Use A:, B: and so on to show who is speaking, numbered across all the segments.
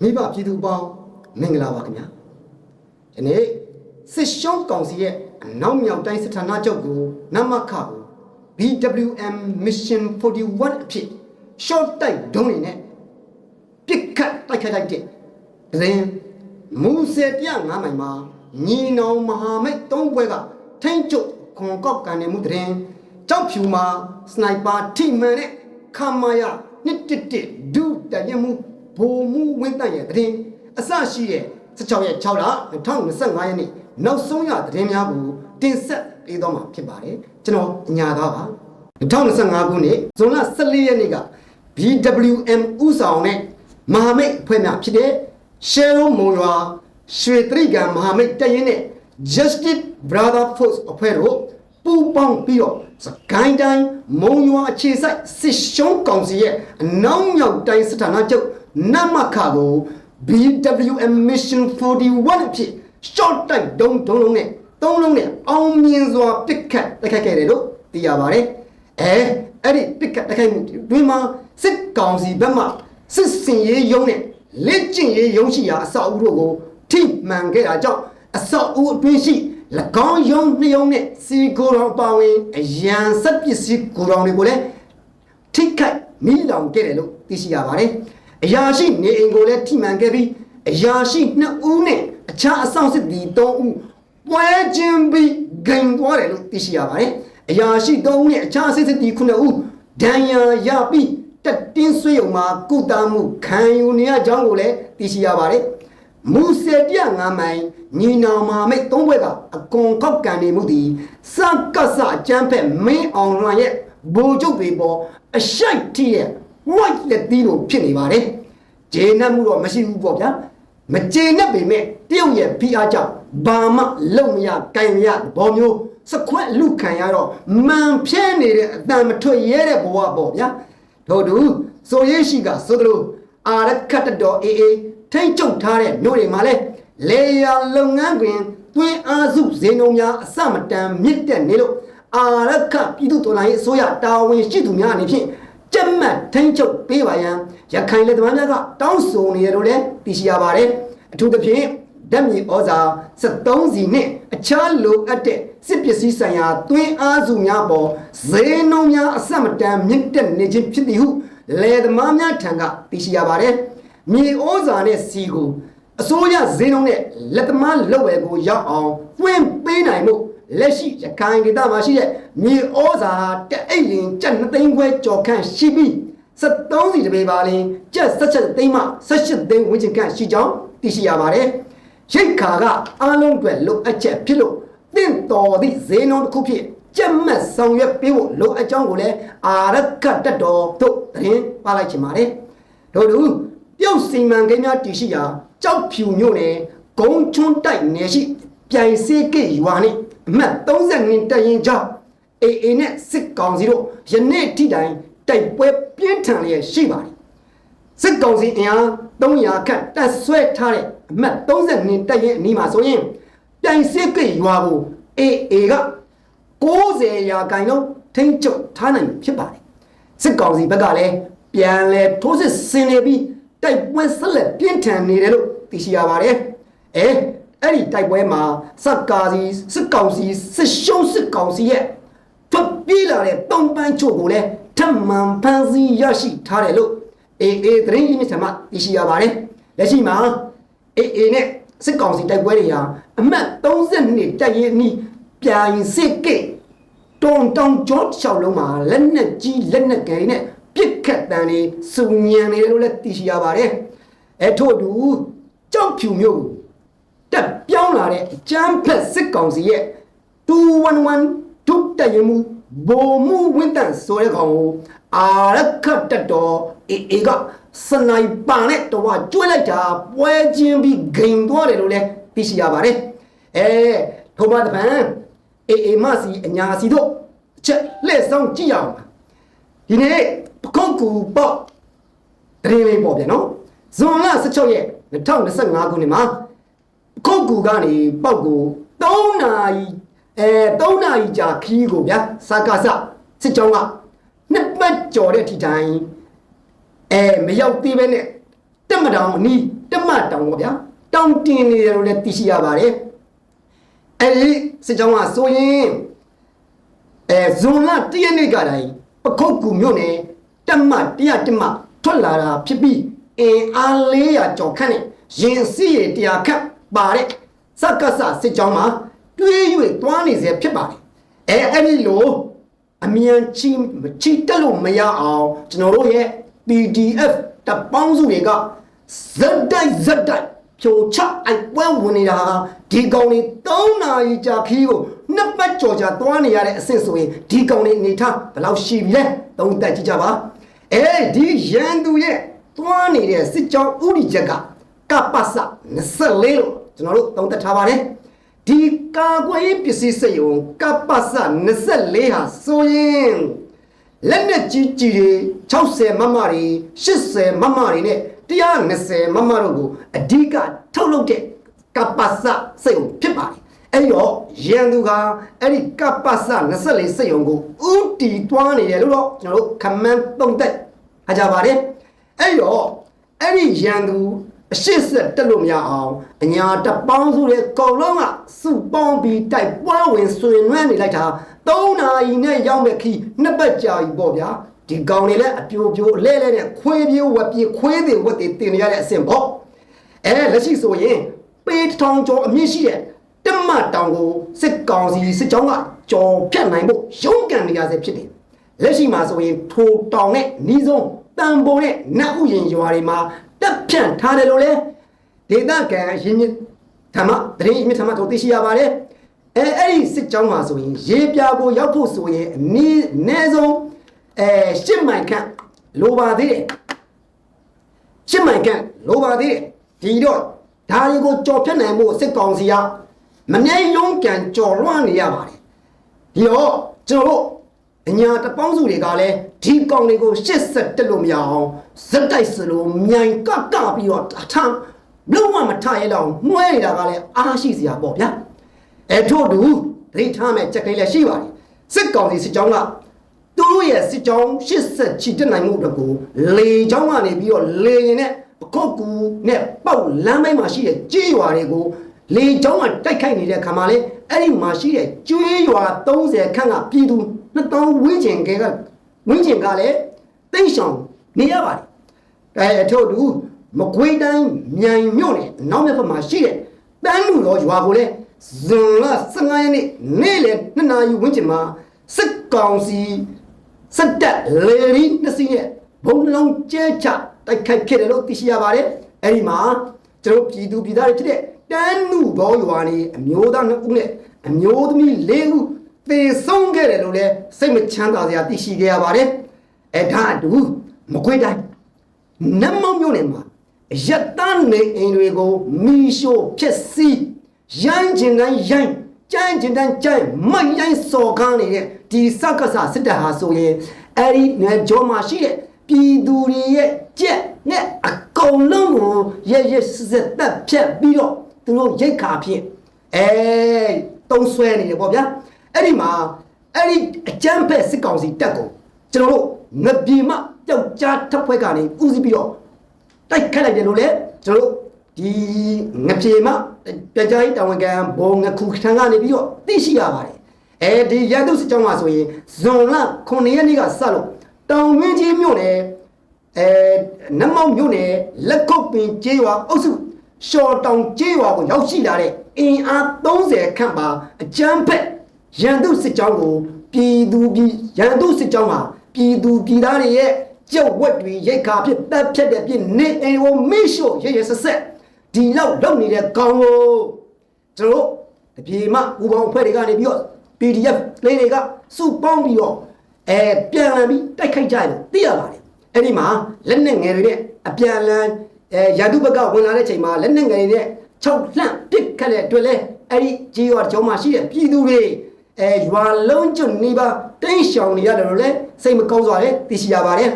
A: မိဘပြည်သူပေါင်းမင်္ဂလာပါခင်ဗျာဒီနေ့စစ်ရှုံးကောင်စီရဲ့အနောက်မြောက်တိုင်းစစ်ဌာနချုပ်ကိုနမခကို BWM Mission 41အဖြစ် short တိုက်ဒုံးနေနဲ့ပြစ်ခတ်တိုက်ခိုက်လိုက်တဲ့သတင်းမူဆယ်ပြ9မိုင်မှာညီနောင်မဟာမိတ်၃ဘွဲကထိမ့်ချုပ်ခွန်ကောက်ကန်နေမှုသတင်းကြောက်ဖြူမှာစနိုက်ပါထိမှန်တဲ့ခမာယာနှစ်တစ်တစ်ဒုတရမှု ဘိုလ်မှုဝင်းတန့်ရဲ့သတင်းအစရှိတဲ့16ရက်6လ2025ရက်နေ့နောက်ဆုံးရသတင်းများကိုတင်ဆက်ပေးတော့မှာဖြစ်ပါတယ်ကျွန်တော်ညာသားပါ2025ခုနှစ်ဇွန်လ14ရက်နေ့က BWM ဥဆောင်တဲ့မဟာမိတ်အဖွဲ့များဖြစ်တဲ့ Shell မုံရွာရွှေတရိကံမဟာမိတ်တရင်နဲ့ Justice Brother Force အဖွဲ့တို့ပူးပေါင်းပြီးတော့စကိုင်းတိုင်းမုံရွာအခြေစိုက်စစ်ရှုံးကောင်စီရဲ့အနောက်မြောက်တိုင်းစစ်ဌာနချုပ် နမခကို BWM Mission 41အဖြစ် short တိုက်ဒုံဒုံလုံးနဲ့သုံးလုံးနဲ့အောင်မြင်စွာပစ်ခတ်တိုက်ခိုက်ခဲ့တယ်လို့သိရပါတယ်အဲအဲ့ဒီပစ်ခတ်တိုက်ခိုက်မှုတွင်မှာစစ်ကောင်စီဘက်မှစစ်စင်ရေးရုံးနဲ့လက်ကျင့်ရေးရုံးရှိရာအဆောက်အဦတို့ကိုထိမှန်ခဲ့တာကြောင့်အဆောက်အဦအတွင်းရှိ၎င်းရုံးနှစ်ရုံးနဲ့စီကိုတော်ပါဝင်အရန်ဆက်ပစ္စည်းကိုတော်တွေကိုလည်းထိခိုက်မိလောင်ခဲ့တယ်လို့သိရှိရပါတယ်။ အရာရှိနေအိမ်ကိုလည်းထိမှန်ခဲ့ပြီးအရာရှိနှစ်ဦးနဲ့အခြားအဆောင်စစ်သည်၃ဦးပွဲချင်းပြီးဂိမ်သွားတယ်လို့သိရှိရပါတယ်။အရာရှိ၃ဦးနဲ့အခြားစစ်စစ်သည်9ဦးဒဏ်ရာရပြီးတက်တင်းဆွေးုံမှာကုသမှုခံယူနေရကြောင်းကိုလည်းသိရှိရပါတယ်။မူဆယ်ပြငါမိုင်ညီနောင်မာမိတ်သုံးဘွဲကအကွန်ခောက်ကန်နေမှုသည်စကစအကျန်းဖက်မင်းအောင်လွန်ရဲ့ဘိုလ်ချုပ်တွေပေါ်အရှိုက်တီးရဲ့ white လက်သီးလိုဖြစ်နေပါတယ်။ဂျေနတ်မှုတော့မရှိဘူးပေါ့ဗျာ။မကျေနပ်ပေမဲ့တရုတ်ရဲ့ဖိအားကြောင့်ဘာမှလုံမရကြိုင်မရဘောမျိုးစခွက်လူခံရတော့မန်ဖြဲနေတဲ့အတန်မထွက်ရဲတဲ့ဘဝပေါ့ဗျာ။တို့တူဆိုရေးရှိကဆိုသလိုအာရခတ်တော်အေးအေးထိတ်ချုပ်ထားတဲ့မြို့တွေမှာလဲလေယာလုပ်ငန်းတွင်တွင်းအားစုဈေးနှုန်းများအစမတန်မြင့်တက်နေလို့အာရခပြည်သူတော်လှန်ရေးအစိုးရတာဝန်ရှိသူများအနေဖြင့် ကြက်မှတ်ထိန်းချုပ်ပေးပါရန်ရခိုင်လက်သမားများကတောင်းဆိုနေရလို့လည်းသိရှိရပါတယ်အထူးသဖြင့်ဓာတ်မြေဩဇာ73စီနဲ့အခြားလိုအပ်တဲ့စစ်ပစ္စည်းဆိုင်ရာတွင်းအားစုများပေါ်ဈေးနှုန်းများအဆက်မတန်မြင့်တက်နေခြင်းဖြစ်သည်ဟုလယ်သမားများထံကသိရှိရပါတယ်။မြေဩဇာနဲ့စီကိုအစိုးရဈေးနှုန်းနဲ့လက်သမားလက်ဝယ်ကိုရောက်အောင်ဖွင့်ပေးနိုင်မှု လက်ရှိရခိုင်ဒေသမှာရှိတဲ့မြေဩဇာတအိတ်လင်ကျပ်2သိန်းခွဲကျော်ခန့်ရှိပြီး73စီတပေပါလင်ကျပ်17သိန်းမှ18သိန်းဝန်းကျင်ခန့်ရှိကြောင်းသိရှိရပါတယ်။ရိတ်ခါကအလုံးအတွက်လိုအပ်ချက်ဖြစ်လို့တင့်တော်သည့်ဈေးနှုန်းတစ်ခုဖြစ်ကြက်မှတ်ဆောင်ရွက်ပေးဖို့လိုအပ်ကြောင်းကိုလည်းအာရကတက်တော်တို့သတင်းပါလိုက်ချင်ပါတယ်။တို့လူပြုတ်စီမံကိန်းများတည်ရှိရာကြောက်ဖြူမြို့နယ်ဂုံချွန်းတိုက်နယ်ရှိပြိုင်စေးကိရွာနဲ့ အမှတ်32တရင်ကြောင့်အေအေနဲ့စစ်ကောင်စီတို့ယနေ့ထိတိုင်တိုက်ပွဲပြင်းထန်လျက်ရှိပါတယ်။စစ်ကောင်စီအင်အား300ခန့်တပ်ဆွဲထားတဲ့အမှတ်32တပ်ရဲ့အနီးမှာဆိုရင်ပြိုင်စစ်ကိရွာကိုအေအေက90ရာခိုင်နှုန်းထိန်းချုပ်ထားနိုင်ဖြစ်ပါတယ်။စစ်ကောင်စီဘက်ကလည်းပြန်လဲထိုးစစ်ဆင်နေပြီးတိုက်ပွဲဆက်လက်ပြင်းထန်နေတယ်လို့သိရှိရပါတယ်။အဲ အဲ့ဒီတိုက်ပွဲမှာစက်ကာစီစစ်ကောင်စီစစ်ရှုံးစစ်ကောင်စီရဲ့ထွက်ပြေးလာတဲ့တောင်ပန်းချို့ကိုလည်းထပ်မံဖမ်းဆီးရရှိထားတယ်လို့အေအေသတင်းရင်းမြစ်ထမှာသိရှိရပါတယ်။လက်ရှိမှာအေအေနဲ့စစ်ကောင်စီတိုက်ပွဲတွေဟာအမှတ်32တိုက်ရင်အနီးပြိုင်စစ်ကိတုံတောင်ကြော့ချောက်လုံးမှာလက်နက်ကြီးလက်နက်ငယ်နဲ့ပြစ်ခတ်တန်တွေစုံညံနေတယ်လို့လည်းသိရှိရပါတယ်။အဲထို့အတူကြောက်ဖြူမျိုး တက်ပြောင်းလာတဲ့အကျန်းဖက်စစ်ကောင်စီရဲ့211ဒုတက်ရင်မူဘိုမှုဝင်းတန်ဆိုတဲ့ကောင်ကိုအာရခတ်တက်တော်အေအေကစနိုက်ပါနဲ့တော့ကျွေးလိုက်တာပွဲချင်းပြီးဂိမ်သွားတယ်လို့လည်းသိရှိရပါတယ်။အဲထိုမတပန်အေအေမစီအညာစီတို့အချက်လှည့်ဆောင်ကြည့်ရအောင်ပါဒီနေ့ပခုတ်ကူပေါ့တရင်လေးပေါ့ဗျာနော်ဇွန်လ16ရက်2025ခုနှစ်မှာပ ခုတ်ကူကနေပောက်ကို3နာရီအဲ3နာရီကြာခီးကိုဗျာစကားစစစ်ကြောင်းကနှစ်ပတ်ကြော်တဲ့ထိတိုင်းအဲမရောက်သေးပဲနဲ့တက်မတောင်အနီးတက်မတောင်ပေါ့ဗျာတောင်တင်နေတယ်လို့လည်းသိရှိရပါတယ်အဲဒီစစ်ကြောင်းကဆိုရင်အဲဇွန်လတရက်နေ့ကတိုင်းပခုတ်ကူမြို့နယ်တက်မ100တက်မထွက်လာတာဖြစ်ပြီးအင်အား400ကျော်ခန့်နဲ့ရင်စီရတရားခန့် ပါတဲ့စက္ကစစစ်ကြောင်းမှာတွေး၍တွားနေစေဖြစ်ပါတယ်အဲအဲ့ဒီလိုအမြန်ချီချီတက်လို့မရအောင်ကျွန်တော်တို့ရဲ့ PDF တပ်ပေါင်းစုတွေကဇက်တိုက်ဇက်တိုက်ဖြိုချအိုက်ပွဲဝင်နေတာဟာဒီကောင်တွေ3နာရီကြာခီးကိုနှစ်ပတ်ကြော်ကြာသွားနေရတဲ့အဆင့်ဆိုရင်ဒီကောင်တွေအနေထားဘယ်လောက်ရှိပြီလဲသုံးသပ်ကြည့်ကြပါအဲဒီရန်သူရဲ့သွားနေတဲ့စစ်ကြောင်းဥတီချက်က ကပ္ပစ24လို့ကျွန်တော်တို့သုံးသပ်ထားပါတယ်ဒီကာကွယ်ရေးပစ္စည်းစက်ရုံကပ္ပစ24ဟာဆိုရင်လက်နက်ကြီးကြီးတွေ60မမတွေ80မမတွေနဲ့120မမတို့ကိုအဓိကထုတ်လုပ်တဲ့ကပ္ပစစက်ရုံဖြစ်ပါတယ်အဲ့တော့ရန်သူကအဲ့ဒီကပ္ပစ24စက်ရုံကိုဥတီတွားနေတယ်လို့တော့ကျွန်တော်တို့ခမန်းသုံးသက်အကြပါတယ်အဲ့တော့အဲ့ဒီရန်သူ အရှိဆက်တက်လို့မရအောင်အညာတပေါင်းစုတဲ့ကောင်လုံးကစုပေါင်းပြီးတိုက်ပွဲဝင်ဆွေနွမ်းနေလိုက်တာ၃နာရီနဲ့ရောက်မဲ့ခီနှစ်ပတ်ကြာပြီပေါ့ဗျာဒီကောင်တွေလည်းအပြိုပြိုအလဲလဲနဲ့ခွေးပြေးဝက်ပြေးခွေးတွေဝက်တွေတင်နေရတဲ့အဆင့်ပေါ့အဲလက်ရှိဆိုရင်ပေးထောင်ကျော်အမြင့်ရှိတဲ့တမတောင်ကိုစစ်ကောင်စီစစ်ကြောင်းကကြော်ဖြတ်နိုင်ဖို့ရုန်းကန်နေရဆဲဖြစ်တယ်လက်ရှိမှာဆိုရင်ထိုတောင်နဲ့နီးဆုံးတန်ပုံနဲ့နတ်ဥယျင်ရွာတွေမှာ တက်ဖြန့်ထားတယ်လို့လေဒေသခံရင်းမြစ်ဓမ္မတရင်မြစ်ဓမ္မတို့သိရှိရပါတယ်အဲအဲ့ဒီစစ်ကြောင်းမှာဆိုရင်ရေပြာကိုရောက်ဖို့ဆိုရင်အနည်းနည်းဆုံးအဲရှစ်မိုင်ခန့်လိုပါသေးတယ်ရှစ်မိုင်ခန့်လိုပါသေးတယ်ဒီတော့ဒါတွေကိုကြော်ဖြတ်နိုင်ဖို့စစ်ကောင်စီကမနေရုံးကန်ကြော်လွှမ်းနေရပါတယ်ဒီတော့ကျွန်တော်တို့အညာတပေါင်းစုတွေကလည်း ဒီကောင်တွေကိုရှစ်ဆက်တက်လို့မရအောင်ဇက်တိုက်စလို့မြိုင်ကကပြီးတော့အထမ်းလုံးဝမထရဲတော့နှွဲနေတာကလည်းအားရှိစရာပေါ့ဗျာအဲထို့တူဒိဋ္ဌာမဲ့ချက်ကလေးလည်းရှိပါတယ်စစ်ကောင်စီစစ်ကြောင်းကသူတို့ရဲ့စစ်ကြောင်းရှစ်ဆက်ချီတက်နိုင်မှုအတွက်ကိုလေကြောင်းကနေပြီးတော့လေရင်နဲ့ပခုတ်ကူနဲ့ပေါက်လမ်းပိုင်းမှာရှိတဲ့ကြေးရွာတွေကိုလေကြောင်းကတိုက်ခိုက်နေတဲ့ခါမှာလေအဲ့ဒီမှာရှိတဲ့ကျွေးရွာ30ခန့်ကပြည်သူ2000ဝင်းကျင်ကဲက ဝင်းကျင်ကလည်းတိတ်ဆောင်နေရပါတယ်အဲအထို့တူမကွေးတိုင်းမြိုင်မြို့နယ်အနောက်မြတ်ဘက်မှာရှိတဲ့တန်းလူတော်ရွာကိုလည်းဇွန်လ15ရက်နေ့နေ့လယ်2နာရီဝန်းကျင်မှာစစ်ကောင်စီစက်တက်လေရီနှစ်စီးနဲ့ဘုံလုံးကျဲချတိုက်ခိုက်ခဲ့တယ်လို့သိရှိရပါတယ်အဲ့ဒီမှာကျွန်တော်ပြည်သူပြည်သားတွေဖြစ်တဲ့တန်းလူတော်ရွာနေအမျိုးသား2ဦးနဲ့အမျိုးသမီး4ဦး သေဆုံးခဲ့တယ်လို့လည်းစိတ်မချမ်းသာစရာသိရှိခဲ့ရပါတယ်အဲဒါအတူမကွေးတိုင်းနတ်မောင်မြို့နယ်မှာရတန်းနေအိမ်တွေကိုမီရှို့ဖျက်ဆီးရိုင်းကျင်တိုင်းရိုင်းကြမ်းကျင်တိုင်းကြမ်းမိုက်ရိုင်းစော်ကားနေတဲ့ဒီစက္ကစစစ်တပ်ဟာဆိုရင်အဲ့ဒီနယ်ကျော်မှာရှိတဲ့ပြည်သူတွေရဲ့ကြက်နဲ့အကုန်လုံးကိုရရစစ်စစ်တပ်ဖြတ်ပြီးတော့သူတို့ရိတ်ခါဖြင့်အဲတုံးဆွဲနေတယ်ပေါ့ဗျာ အဲ့ဒီမှာအဲ့ဒီအကြမ်းဖက်စစ်ကောင်စီတပ်ကိုကျွန်တော်တို့ငပြေမပျောက်ကြားထပ်ဖွဲ့ကနေဦးစီးပြီးတော့တိုက်ခတ်လိုက်တယ်လို့လေကျွန်တော်တို့ဒီငပြေမပြကြိုင်းတာဝန်ခံဘောငခုထံကနေပြီးတော့သိရှိရပါတယ်အဲဒီရန်သူစစ်ကြောင်းမှာဆိုရင်ဇွန်လ9ရက်နေ့ကစလို့တောင်ဝင်းကြီးမြို့နယ်အဲနမောက်မြို့နယ်လက်ကုတ်ပင်ကျေးရွာအုပ်စုရှော်တောင်ကျေးရွာကိုရောက်ရှိလာတဲ့အင်အား30ခန့်ပါအကြမ်းဖက် ရန်သူစစ်ကြောင်းကိုပြည်သူပြည်ရန်သူစစ်ကြောင်းဟာပြည်သူပြည်သားတွေရဲ့ကြောက်ဝက်တွေရိတ်ခါဖြစ်တက်ဖြတ်တဲ့ပြစ်နေအိမ်ကိုမိရှို့ရရဆက်ဆက်ဒီလောက်လုံနေတဲ့ကောင်ကိုကျွန်တော်တို့တပြေမဥပေါင်းဖွဲ့တွေကနေပြီးတော့ PDF လေးတွေကစုပေါင်းပြီးတော့အဲပြန်လာပြီးတိုက်ခိုက်ကြတယ်သိရပါတယ်အဲ့ဒီမှာလက်နက်ငယ်တွေနဲ့အပြန်လန်းအဲရာတုဘက်ကဝင်လာတဲ့ချိန်မှာလက်နက်ငယ်တွေနဲ့6လှန့်ပစ်ခတ်တဲ့အတွက်လဲအဲ့ဒီကြီးရွာကျောင်းမှာရှိတဲ့ပြည်သူတွေ အဲရွာလုံးကျွနေပါတိတ်ရှောင်နေရတယ်လို့လဲစိတ်မကောင်းစွာလဲသိရှိရပါတယ်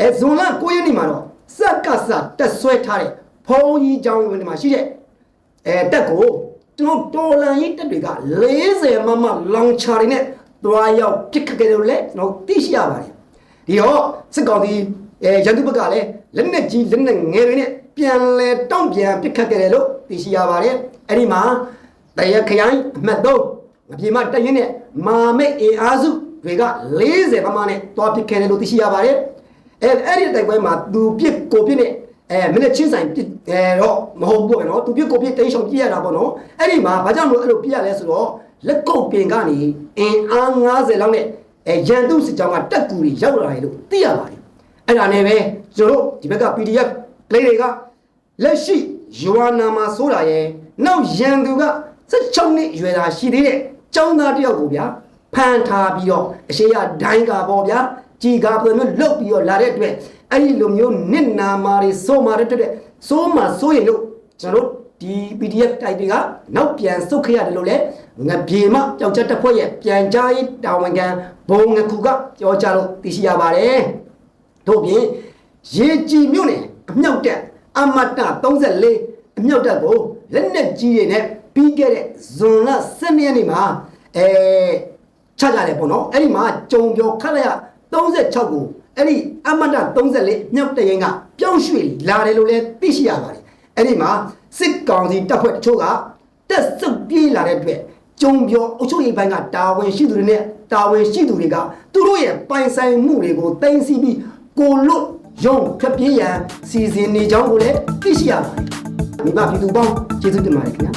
A: အဲဇွန်လ9ရက်နေ့မှာတော့စက်ကစတက်ဆွဲထားတဲ့ဖုံးကြီးကျောင်းဝင်ဒီမှာရှိတဲ့အဲတက်ကိုကျွန်တော်တော်လန်ရေးတက်တွေက40မမလောင်ချာတွေနဲ့သွားရောက်ပြစ်ခတ်ကြတယ်လို့လည်းကျွန်တော်သိရှိရပါတယ်ဒီတော့စစ်ကောင်စီအဲရန်သူဘက်ကလည်းလက်နက်ကြီးလက်နက်ငယ်တွေနဲ့ပြန်လဲတောင့်ပြန်ပစ်ခတ်ခဲ့တယ်လို့သိရှိရပါတယ်အဲ့ဒီမှာတရခရိုင်အမှတ်3 ငပြေမတရင်နဲ့မာမိတ်အင်အားစုတွေက40ပမာနဲ့တွားပစ်ခဲ့တယ်လို့သိရှိရပါတယ်အဲအဲ့ဒီတိုက်ပွဲမှာသူပစ်ကိုပစ်နဲ့အဲမင်းချင်းဆိုင်ပစ်အဲတော့မဟုတ်ဘူးပေါ့နော်သူပစ်ကိုပစ်တိတ်ရှောင်ပြစ်ရတာပေါ့နော်အဲ့ဒီမှာဘာကြောင့်လို့အဲ့လိုပြစ်ရလဲဆိုတော့လက်ကုပ်ပင်ကနေအင်အား90လောက်နဲ့အဲရန်သူစစ်ကြောင်းကတက်ကူတွေရောက်လာတယ်လို့သိရပါတယ်အဲ့ဒါနဲ့ပဲကျွန်တော်တို့ဒီဘက်က PDF လေးတွေကလက်ရှိယူဝါနာမှာဆိုတာရဲ့နောက်ရန်သူက16နှစ်အရွယ်သားရှိသေးတဲ့ ចောင်းသားတစ်ယောက်ကိုဗျာဖမ်းထားပြီးတော့အရှိရဒိုင်းကပေါ့ဗျာကြီးကားပုံမျိုးလုတ်ပြီးတော့လာတဲ့အတွက်အဲ့ဒီလိုမျိုးနစ်နာမာတွေစိုးမာတဲ့အတွက်စိုးမာစိုးရင်လို့ကျွန်တော်တို့ဒီ PDF တိုက်တွေကနောက်ပြန်ဆုတ်ခရတယ်လို့လဲငပြေမကြောက်ချက်တစ်ဖွဲ့ရဲ့ပြန်ကြားရေးတာဝန်ခံဘုံငခုကပြောကြလို့သိရှိရပါတယ်တို့ပြင်ရေကြည်မြို့နယ်အမြောက်တက်အမတ34အမြောက်တက်ကိုလက်နက်ကြီးတွေနဲ့ ပြီးခဲ့တဲ့ဇွန်လ12ရက်နေ့မှာအဲချကြတယ်ပေါ့နော်အဲ့ဒီမှာကြုံပြောခက်လိုက်ရ36ကိုအဲ့ဒီအမတ34မြောက်တရင်ကပြောင်းရွှေ့လာတယ်လို့လည်းသိရှိရပါတယ်အဲ့ဒီမှာစစ်ကောင်စီတပ်ဖွဲ့တချို့ကတက်စုပ်ပြေးလာတဲ့အတွက်ကြုံပြောအုပ်ချုပ်ရေးပိုင်းကတာဝန်ရှိသူတွေနဲ့တာဝန်ရှိသူတွေကသူတို့ရဲ့ပိုင်ဆိုင်မှုတွေကိုတင်စီပြီးကိုလွတ်ရုံခပ်ပြေးရန်စီစဉ်နေကြောင်းကိုလည်းသိရှိရပါတယ်မိဘပြည်သူပေါင်းကျေးဇူးတင်ပါတယ်ခင်ဗျာ